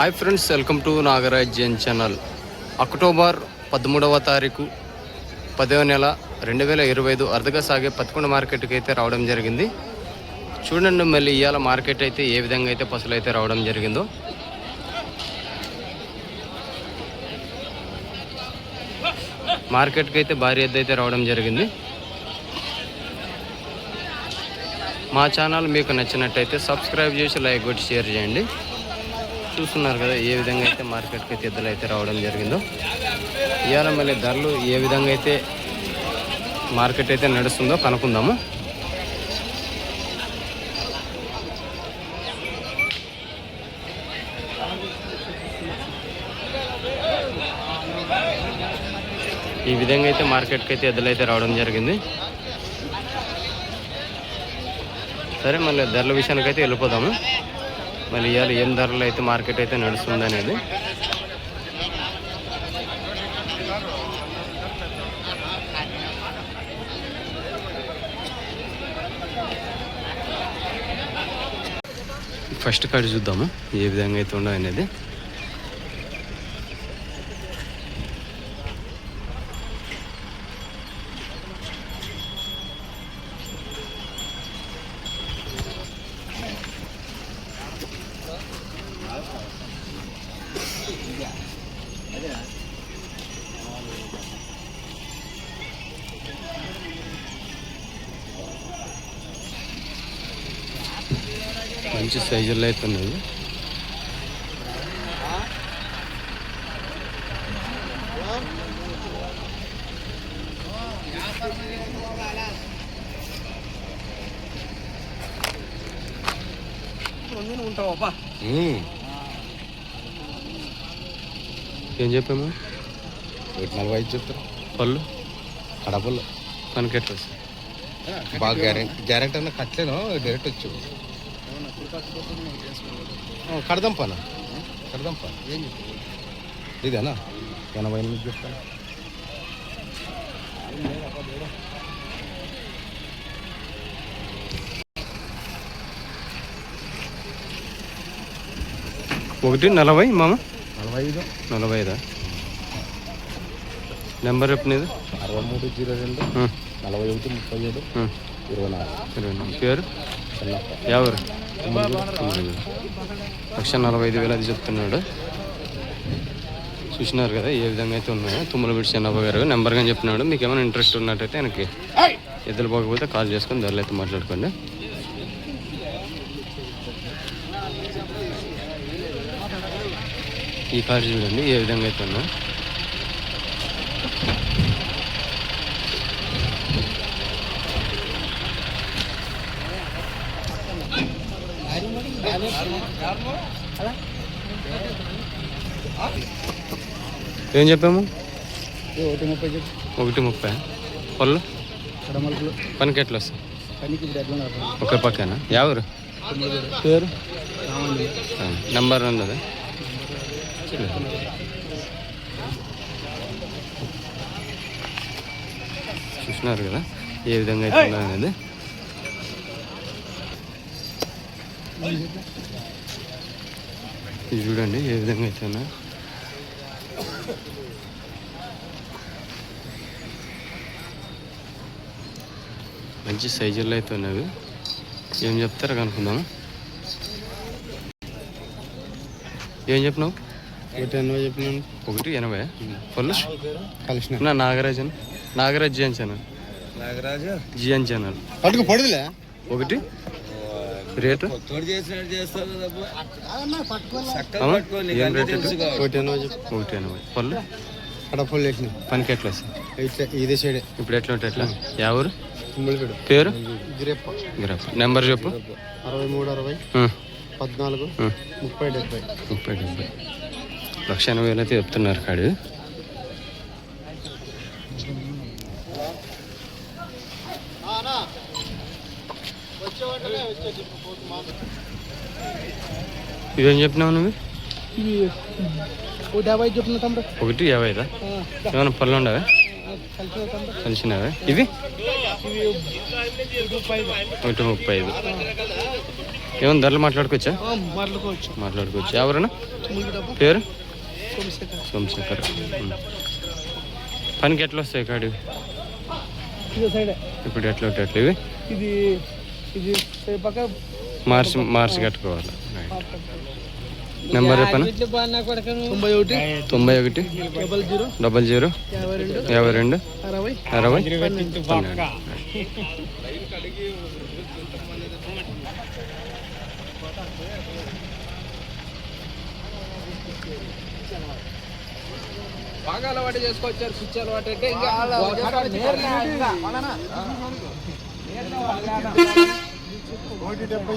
Hi friends welcome to Nagaraj Jain channel October పదమూడవ తారీఖు పదవ నెల రెండు వేల ఇరవై ఐదు అరుదుగా సాగే పదకొండు మార్కెట్కి అయితే రావడం జరిగింది. చూడండి మళ్ళీ ఇవాళ మార్కెట్ అయితే ఏ విధంగా అయితే పసులు అయితే రావడం జరిగిందో. మార్కెట్కి అయితే భారీ ఎద్దు అయితే రావడం జరిగింది. మా ఛానల్ మీకు నచ్చినట్టయితే సబ్స్క్రైబ్ చేసి లైక్ కొట్టి షేర్ చేయండి. చూస్తున్నారు కదా ఏ విధంగా అయితే మార్కెట్కి అయితే ఎద్దులు అయితే రావడం జరిగిందో. ఇవాళ మళ్ళీ ధరలు ఏ విధంగా అయితే మార్కెట్ అయితే నడుస్తుందో కనుక్కుందాము. ఈ విధంగా అయితే మార్కెట్కి అయితే ఎద్దులు అయితే రావడం జరిగింది. సరే మళ్ళీ ధరల విషయానికి అయితే వెళ్ళిపోదాము. మళ్ళీ ఇవాళ ఏం ధరలు అయితే మార్కెట్ అయితే నడుస్తుంది అనేది. ఫస్ట్ కార్డు చూద్దాము? ఏ విధంగా అయితే ఉండదు అనేది మంచి సైజుల్లో అయితే ఉన్నాయి ఏం చెప్పాము? నలభై ఐదు చెప్తారు? పళ్ళు? కడపల్లో పనికెట్లు వస్తాయి బాగా గ్యారెంటీ గ్యారెంటీ అన్న కట్టలేను డైరెక్ట్ వచ్చు కడదంపానా? కడదంపా. ఏం చెప్తాను ఇదేనా? ఎనభై ఎనిమిది చెప్తాను ఒకటి నలభై మామ? నలభై ఐదు నలభై ఐదా నెంబర్ చెప్పినది అరవై మూడు జీరో రెండు. నలభై ఒకటి ముప్పై ఏడు. ఇరవై నాలుగు. పేరు? ఎవరు? లక్ష నలభై ఐదు వేలు అది చెప్తున్నాడు. చూసినారు కదా ఏ విధంగా అయితే ఉన్నాయో. తుమ్మలబిడి చెన్నప్ప గారు నెంబర్ కానీ చెప్తున్నాడు. మీకు ఏమైనా ఇంట్రెస్ట్ ఉన్నట్టయితే ఆయనకి ఎద్దులు పోకపోతే కాల్ చేసుకొని ధరలు అయితే మాట్లాడుకోండి. ఈ కార్ చూడండి ఏ విధంగా అయితే ఉన్నా ఏం చెప్పాము ఒకటి ముప్పై చెప్పు. ఒకటి ముప్పై. పళ్ళు? పనికి ఎట్లా వస్తాయి? ఒకే పక్కన. ఎవరు పేరు? నెంబర్ ఉన్నది చూసినారు కదా? ఏ విధంగా అయితే అనేది. చూడండి ఏ విధంగా అయితే ఉన్నా మంచి సైజుల్లో అయితే ఉన్నవి. ఏం చెప్తారో కనుక్కుందాము ఏం చెప్పినావు? ఒకటి ఎనభై చెప్పినాను. ఒకటి ఎనభై? పళ్ళు కలిసిన. నా నాగరాజన్. నాగరాజ్ జియన్ ఛానల్. నాగరాజు? జియన్ ఛానల్. పట్టుకు పడుదులే. ఒకటి. రేటు? ఏం? ఒకటి ఎనభై ఒకటి ఎనభై. పళ్ళు? కడపలు వేసిన. పనికి ఎట్లా ఇదే సైడే. ఇప్పుడు ఎట్లా ఉంటాయి ఎట్లా ఎవరు పేరు? గిరెప్ప నెంబర్ చెప్పు. అరవై మూడు అరవై. పద్నాలుగు ముప్పై డెబ్బై. ముప్పై డెబ్బై. లక్ష ఎనభై వేలు అయితే చెప్తున్నారు కాడు. ఇదేం చెప్పినావు నువ్వు? ఒకటి యాభై తమ్ముడు. ఒకటి యాభైదా ఏమైనా పళ్ళు ఉండవా? కలిసినవా? ఇవి? ఒకటి ముప్పై ఐదు ఏమన్నా ధరలు మాట్లాడుకోవచ్చా? మాట్లాడుకోవచ్చు. మాట్లాడుకోవచ్చు. ఎవరన్నా? పేరు? సోమశేఖర్. పనికి ఎట్లా వస్తాయి సైడే. ఇప్పుడు ఎట్లా ఉంటాయి ఇవి? ఇది ఇది మార్చి మార్చి కట్టుకోవాలి. నెంబర్ చెప్పనా? తొంభై ఒకటి. తొంభై ఒకటి. Double zero. Double zero. యాభై రెండు. అరవై. బాగా అలవాటు చేసుకొచ్చారు స్విచ్ అలవాటు అంటే ఇంకా ఒకటి డెబ్బై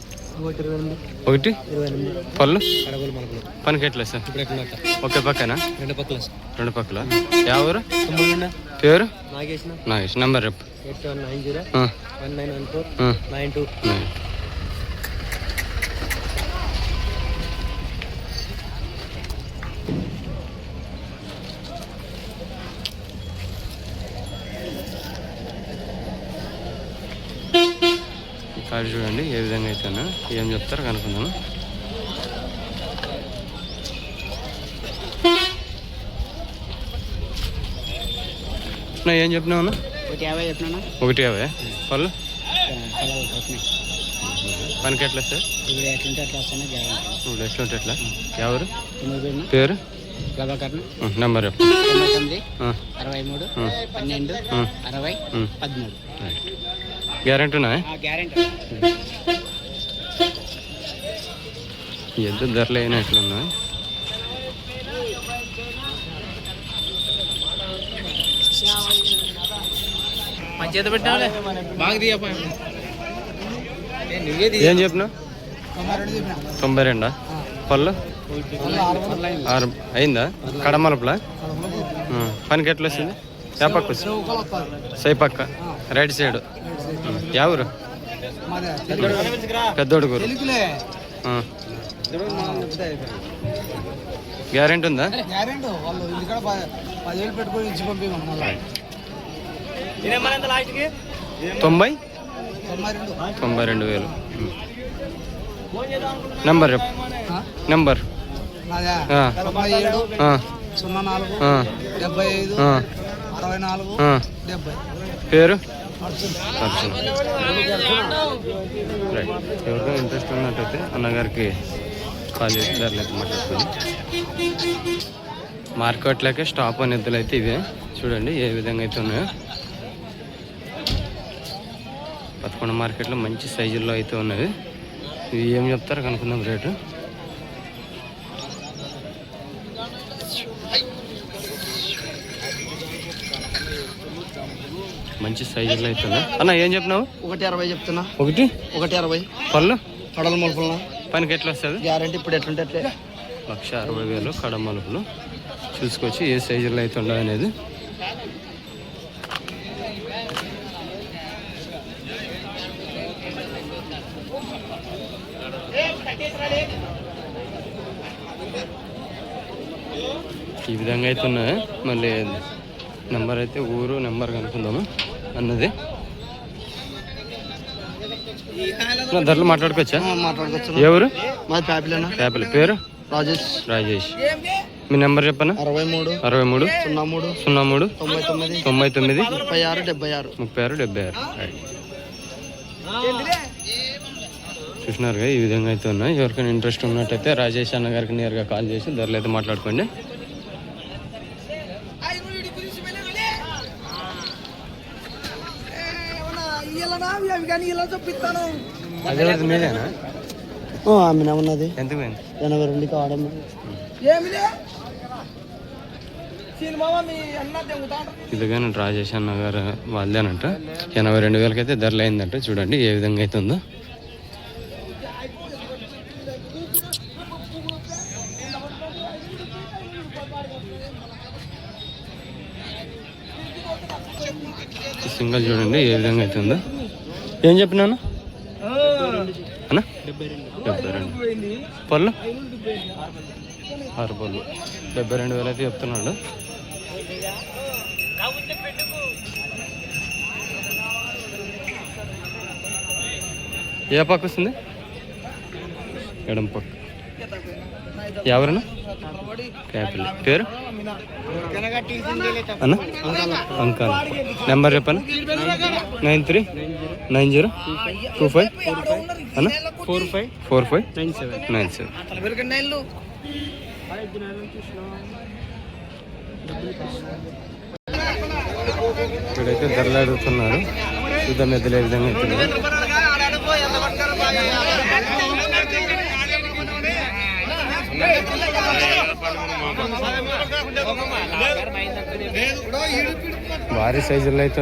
ఒకటి? పళ్ళు? అడవులు మనకు పనికి ఎట్లా సార్ ఒకే పక్కన? రెండు పక్కల రెండు పక్కల? ఎవరు పేరు? నాగేసిన నాగేష్. నెంబర్ రేపు eight seven nine zero one nine one four nine two. కాడి చూడండి ఏ విధంగా అయితేనా ఏం చెప్తారో కనుక్కుందాము. నా ఏం చెప్పినావు? ఒకటి యాభై చెప్పినా ఒకటి యాభై. పళ్ళు? పనికి ఎట్లా సార్? ఎట్లుంటే వస్తాను ఎట్లా ఉంటే ఎట్లా? ఎవరు? పేరు? ప్రభాకర్ ఉం, నెంబర్ తొమ్మిది అరవై మూడు పన్నెండు అరవై. పదమూడు. గ్యారెంటీనా గ్యారెంటీ ఎంత ధరలు అయినా ఎట్లున్నా? మంచిగా పెట్టాలి బాగా తీయపా ఏం చెప్పినా? తొంభై రెండా? పళ్ళు? ఆరు అయిందా. కడమలపులా. పనికి ఎట్లా వస్తుంది? ఏ పక్క వస్తుంది సై పక్క రైట్ సైడ్. ఊరు పెద్దోడుగురు గ్యారెంటీ ఉందా తొంభై తొంభై రెండు వేలు. నెంబర్ చెప్పు నెంబర్ పేరు రైట్ ఎవరికైనా ఇంట్రెస్ట్ ఉన్నట్టయితే అన్నగారికి కాల్ చేసి ధరలు మాట్లాడుతుంది మార్కెట్లోకే స్టాప్ అనే ఎద్దులు అయితే ఇవే. చూడండి ఏ విధంగా అయితే ఉన్నాయో. పదకొండు మార్కెట్లో మంచి సైజుల్లో అయితే ఉన్నవి. ఇవి ఏం చెప్తారో? కనుక్కుందాం రేటు. మంచి సైజుల్లో అయితే ఉన్నాయి అన్న ఏం చెప్పినావు ఒకటి అరవై చెప్తున్నా. ఒకటి? ఒకటి అరవై. పళ్ళు కడల మొలపల పనికి ఎట్లా వస్తుంది? గ్యారెంటీ ఇప్పుడు ఎట్లుంటే అట్లే. లక్ష అరవై వేలు కడమలుపులు చూసుకొచ్చి ఏ సైజులో అయితే ఉండవు అనేది. ఈ విధంగా అయితే ఉన్నాయి? మళ్ళీ నెంబర్ అయితే ఊరు నెంబర్ కనుక్కుందాము? అన్నది. ధరలు మాట్లాడుకోవచ్చా? మాట్లాడుకోవచ్చు? ఎవరు మాది ప్యాపిలేనా పేపర్ పేరు? రాజేష్. రాజేష్. మీ నెంబర్ చెప్పనా? అరవై మూడు అరవై మూడు సున్నా మూడు సున్నా మూడు తొంభై తొమ్మిది. తొంభై తొమ్మిది. ముప్పై ఆరు డెబ్బై ఆరు. ముప్పై ఆరు డెబ్బై ఆరు. చూసినారుగా ఈ విధంగా అయితే ఉన్నాయి. ఎవరికైనా ఇంట్రెస్ట్ ఉన్నట్టయితే రాజేష్ అన్న గారికి నేరుగా కాల్ చేసి ధరలు అయితే మాట్లాడుకోండి. కానీ ఇలా ఆమె ఉన్నది. ఎనభై రెండు ఆడమ్మ ఏమిలే డ్రా చేశాను నగర్ వాళ్ళదేనంట ఎనభై రెండు వేలకైతే ధరలు అయిందంట. చూడండి ఏ విధంగా అయితే ఉందో సింగల్ చూడండి ఏ విధంగా అయితే ఉందో ఏం చెప్పినాను అన్నా? డెబ్బై రెండు. పళ్ళు? ఆరు పళ్ళు. డెబ్బై రెండు వేలు అయితే చెప్తున్నాడు. ఏ పక్క వస్తుంది? ఎడం పక్క. ఎవరన్నా? క్యాపిల్. పేరు? అన్న? అంకాల్ నెంబర్ చెప్పనా? Nine three nine zero two five అన్న? Four five four five nine seven. Nine seven. ఇక్కడైతే ధరలు అడుగుతున్నారు చూద్దాం ఎద్దులు విధంగా భారీ సైజుల్లో అయితే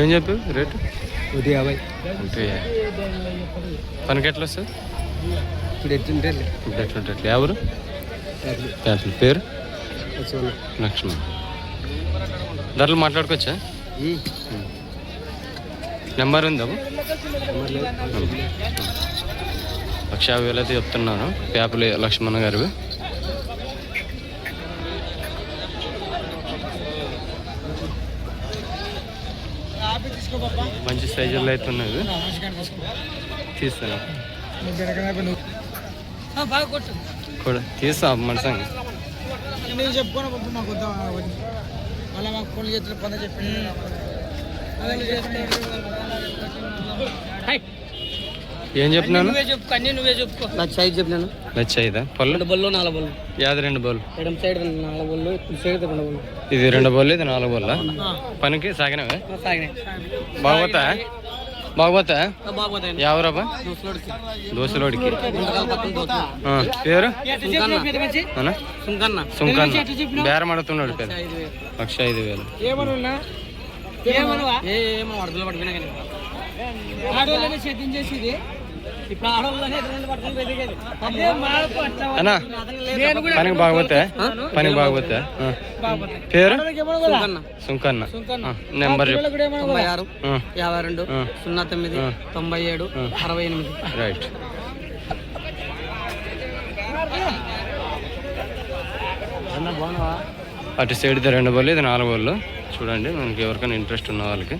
ఏం చెప్పు? రేటు? ఒకటి యాభై. అంటే పనికి ఎట్లా వస్తుంది? ఇప్పుడు ఎట్లుంటే ఇప్పుడు ఎట్లా ఎట్లా ఎవరు? అట్లా పేరు? లక్ష్మణ్. ధరలు మాట్లాడుకోవచ్చా? నెంబర్ ఉందా? బాబు? లక్ష యాభై వేలు అయితే చెప్తున్నాను. పేపలు లక్ష్మణ గారివి. మంచి సైజుల్లో అయితే ఉన్నది. తీస్తాను కూడా తీస్తా మనసంగా నువ్వు చెప్పుకోను బాబు మాకు మళ్ళీ మాకు ఫోన్ చేతులు పని చెప్పి ఏం చెప్పినాను? నువ్వే చెప్పుకో అన్ని నువ్వే చెప్పుకో. నాకు సైజ్ చెప్పినాను. పళ్ళు రెండు బళ్ళు నాలుగు బళ్ళు. యాది రెండు బోల్ ఎడం సైడ్ నాలుగు బళ్ళు కుడి సైడ్ రెండు బళ్ళు. ఇది రెండు బోల్ ఇది నాలుగు బోల్ పనికి సాగినవే? సాగినాయి. బాగోతా బాగోతా దోస్తులోడికి దోశలోడికి పేరు? సుంకన్న. బేరం అడుగుతున్నాడు పేరు. ఐదు వేలు. లక్ష ఐదు వేలు. ఏమనున్నా? ఏమనువా? ఏ ఏమో వరదలు పట్టుకున్నా కానీ ఆడవాళ్ళనే సేద్యం చేసేది అన్నా పనికి బాగోతా పనికి బాగోతా ఆ. పేరు? సుంకన్న. నెంబర్ తొంభై ఆరు యాభై రెండు. సున్నా తొమ్మిది. తొంభై ఏడు. అరవై ఎనిమిది. రైట్. అటు సైడ్ ఇది రెండు బళ్ళు ఇది నాలుగు బళ్ళు చూడండి మనకి ఎవరికైనా ఇంట్రెస్ట్ ఉన్న వాళ్ళకి.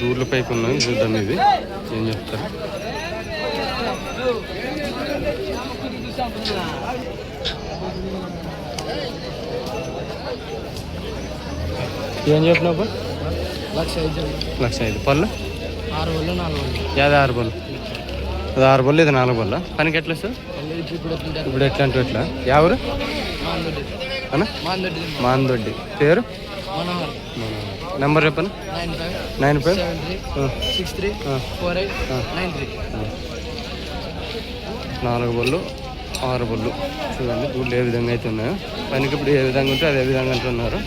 దూర్ల పైకి ఉన్నాయి చూద్దాం ఇవి ఏం చెప్తారు? ఏం చెప్పినావు లక్ష ఐదు. లక్ష ఐదు పళ్ళు? ఆరు వాళ్ళు నాలుగు యాది ఆరు బళ్ళు అది ఆరు బళ్ళు ఇది నాలుగు బళ్ళ పనికి ఎట్లా సార్? ఇప్పుడు ఎట్లా అంటే ఎట్లా? ఎవరు అన్న? మాందొడ్డి. పేరు? నెంబర్ చెప్పను? Nine five six three four eight nine three. నాలుగు బళ్ళు ఆరు బళ్ళు. చూడండి గుళ్ళు ఏ విధంగా అయితే ఉన్నాయో. పనికి ఇప్పుడు ఏ విధంగా ఉంటే అదే విధంగా అంటున్నారు.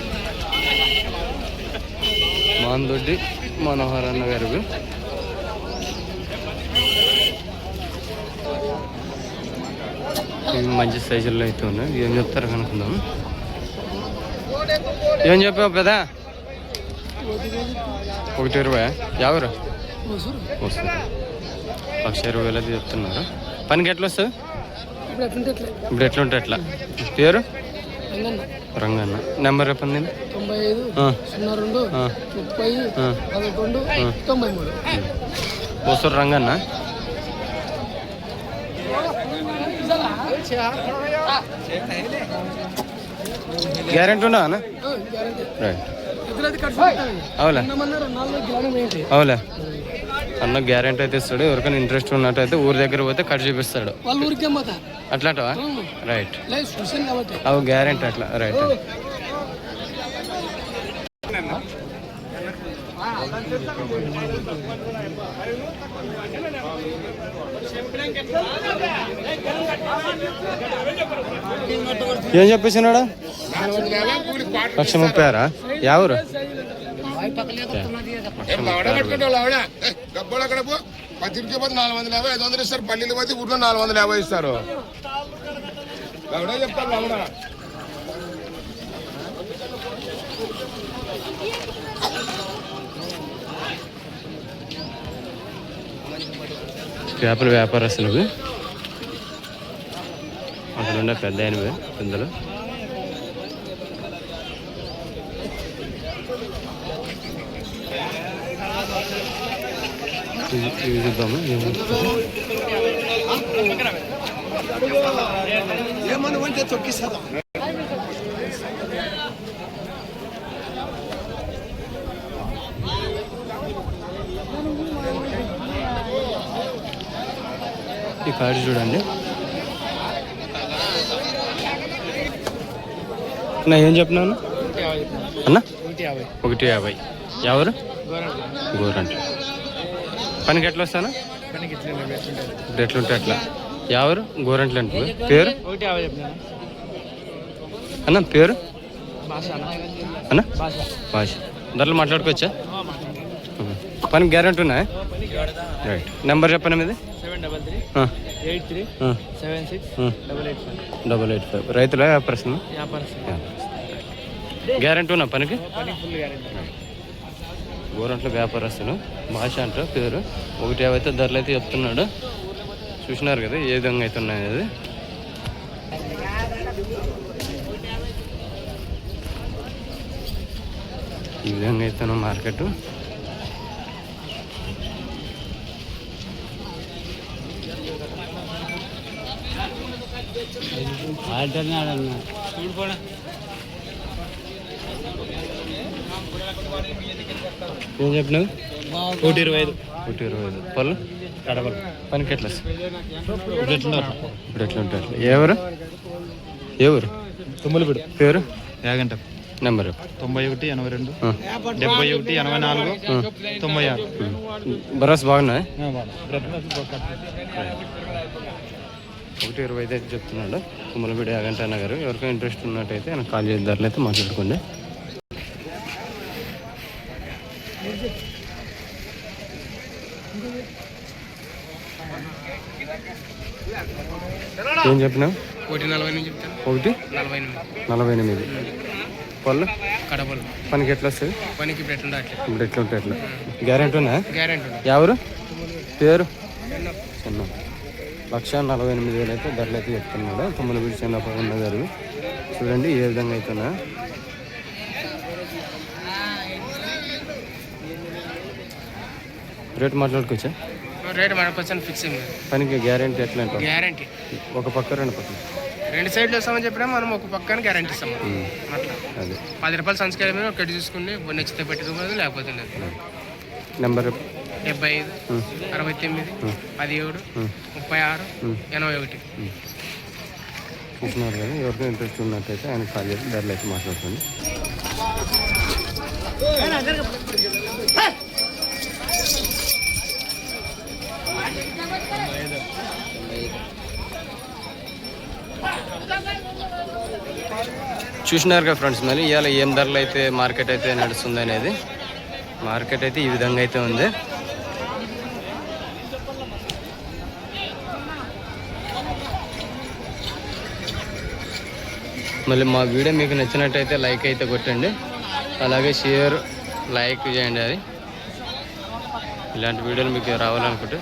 మాందొడ్డి మనోహర్ అన్న గారు మంచి సైజుల్లో అయితే ఉన్నాయి. ఏం చెప్తారు కనుక్కుందాం. ఏం చెప్పావు పెదా ఒకటి ఇరవై. ఎవరు లక్ష ఇరవై వేలు అయితే చెప్తున్నారు. పనికి ఎట్లా వస్తుంది? ఇప్పుడు ఎట్లా ఎట్లుంటే ఎట్లా? పేరు? రంగన్న. నెంబర్ చెప్పండి నేను తొంభై ఐదు ఆ, సున్నా రెండు ఆ, ముప్పై ఆ. పదకొండు తొంభై మూడు వస్తారు రంగన్న. గ్యారెంటీ గ్యారంటీ రైట్ అవులే అవులే అన్న గ్యారెంటీ అయితే ఇస్తాడు. ఎవరికైనా ఇంట్రెస్ట్ ఉన్నట్టయితే ఊరి దగ్గర పోతే కట్ చూపిస్తాడు. అట్లాంటవా? రైట్ అవు గ్యారెంటీ అట్లా. రైట్ ఏం చెప్పేసినాడా లక్ష ముప్పై ఆరా ఎవరు డబ్బులు అక్కడ పో పత్రిక పోతే నాలుగు వందల యాభై ఐదు వందలు ఇస్తారు పల్లీలు పోతే ఊర్లో నాలుగు వందల యాభై ఇస్తారు ఎవడో చెప్తారు ఎవడ చేపల వ్యాపారస్తులు ఉండే పెద్ద అయినవి పెద్దలు ఇవి- ఇవి చూద్దాము ఏమి చెప్తారు. ఈ కార్డు చూడండి. నా ఏం చెప్పినాను అన్న? ఒకటి యాభై. ఎవరు? గోరంట పనికి ఎట్లా వస్తాను? ఇప్పుడు ఎట్లుంటే అట్లా. ఎవరు? గోరంట్లు అంటే పేరు? అన్న పేరు? అన్న. భాష. ధరలు మాట్లాడుకోవచ్చా. పనికి గ్యారెంటీ ఉన్నాయా? రైట్ నెంబర్ చెప్పండి మీది? Eight three seven six. Double eight five. Double eight five. రైతుల వ్యాపారస్తులు. గ్యారెంటీ ఉన్నా పనికి? గోరంట్ల వ్యాపారస్తులు. భాష అంట పేరు. ఒకటి అయితే ధరలు అయితే చెప్తున్నాడు. చూసినారు కదా ఏ విధంగా అయితే ఉన్నాయి అది ఈ విధంగా అయితే మార్కెట్. ఏం చెప్పినావు? ఒకటి ఇరవై ఐదు ఒకటి ఇరవై ఐదు. పళ్ళు? కడపలు పనికి ఎట్లా? ఇప్పుడు ఎట్లున్నారు ఇప్పుడు ఎట్లా అట్లా ఎవరు ఎవరు తుమ్మలపూడి పేరు? యాగంట. నెంబర్? తొంభై ఒకటి ఎనభై రెండు. డెబ్బై ఒకటి ఎనభై నాలుగు తొంభై ఆరు. బరాస్ బాగున్నాయి? ఒకటి ఇరవై ఐదు అయితే చెప్తున్నాడు. కుమ్మలపేట యాగంట నగర్ ఎవరికైనా ఇంట్రెస్ట్ ఉన్నట్టయితే ఆయన కాల్ చేసే ధరలు అయితే మాట్లాడుకోండి. ఏం చెప్పినావు? ఒకటి నలభై చెప్తాను. ఒకటి? నలభై ఎనిమిది. నలభై ఎనిమిది. పళ్ళు? కడపలు. పనికి ఎట్లా వస్తుంది పనికి ఇప్పుడు ఇప్పుడు ఎట్లా ఉంటాయి ఎట్లా గ్యారెంటీ ఉన్నా గ్యారెంటీ ఎవరు? పేరు? చిన్న. లక్ష నలభై ఎనిమిది వేలు అయితే ధరలు అయితే చెప్తున్నాడు. తొమ్మిది బిడ్డ చిన్నప్పుడు ఉన్న ధరలు చూడండి ఏ విధంగా అవుతున్నా రేట్ మాట్లాడుకోవచ్చా? రేట్ మన పర్సెంట్ ఫిక్స్ అయింది పనికి గ్యారెంటీ ఎట్లా అంటావు? గ్యారంటీ. ఒక పక్క రెండు పక్కన రెండు సైడ్లు వస్తామని చెప్పినా మనం ఒక పక్కన గ్యారంటీ ఇస్తాం. అట్లా. అదే. పది రూపాయలు సంస్కారం ఒకటి చూసుకుని నచ్చితే పెట్టుకోలేదు లేకపోతే లేదు. నెంబర్ డెబ్బై ఐదు అరవై తొమ్మిది పదిహేడు ముప్పై ఆరు. ఎనభై ఒకటి చూస్తున్నారు కదా ఎవరికైనా ఇంట్రెస్ట్ ఉన్నట్టయితే ఆయన కాల్ చేసి ధరలు అయితే మాట్లాడుకోండి. చూసినారు కదా ఫ్రెండ్స్ మరి ఇవాళ ఏం ధరలు అయితే మార్కెట్ అయితే నడుస్తుంది అనేది మార్కెట్ అయితే ఈ విధంగా అయితే ఉంది. మళ్ళీ మా వీడియో మీకు నచ్చినట్టయితే లైక్ అయితే కొట్టండి. అలాగే షేర్ లైక్ చేయండి అది. ఇలాంటి వీడియోలు మీకు రావాలనుకుంటే.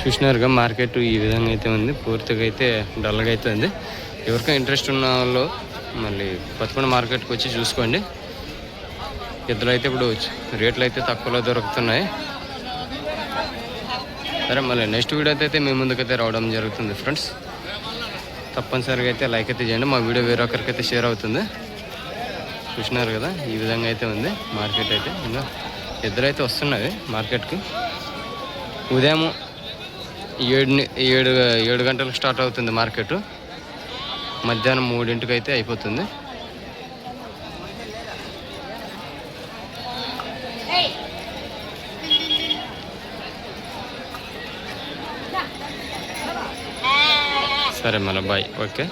చూసినారుగా మార్కెట్ ఈ విధంగా అయితే ఉంది. పూర్తిగా అయితే డల్గా అయితే ఉంది. ఎవరికైనా ఇంట్రెస్ట్ ఉన్న వాళ్ళు మళ్ళీ కొత్తపల్లి మార్కెట్కి వచ్చి చూసుకోండి. ఎద్దులు అయితే ఇప్పుడు రేట్లు అయితే తక్కువలో దొరుకుతున్నాయి. సరే మళ్ళీ నెక్స్ట్ వీడియో అయితే మీ ముందుకైతే రావడం జరుగుతుంది ఫ్రెండ్స్ తప్పనిసరిగా అయితే లైక్ అయితే చేయండి. మా వీడియో వేరొకరికి అయితే షేర్ అవుతుంది. చూసినారు కదా ఈ విధంగా అయితే ఉంది మార్కెట్ అయితే. ఇంకా ఇద్దరైతే వస్తున్నది మార్కెట్కి ఉదయం ఏడు ఏడు ఏడు గంటలకు స్టార్ట్ అవుతుంది మార్కెట్ మధ్యాహ్నం మూడింటికి అయితే అయిపోతుంది. సరే మన బాయ్ ఓకే.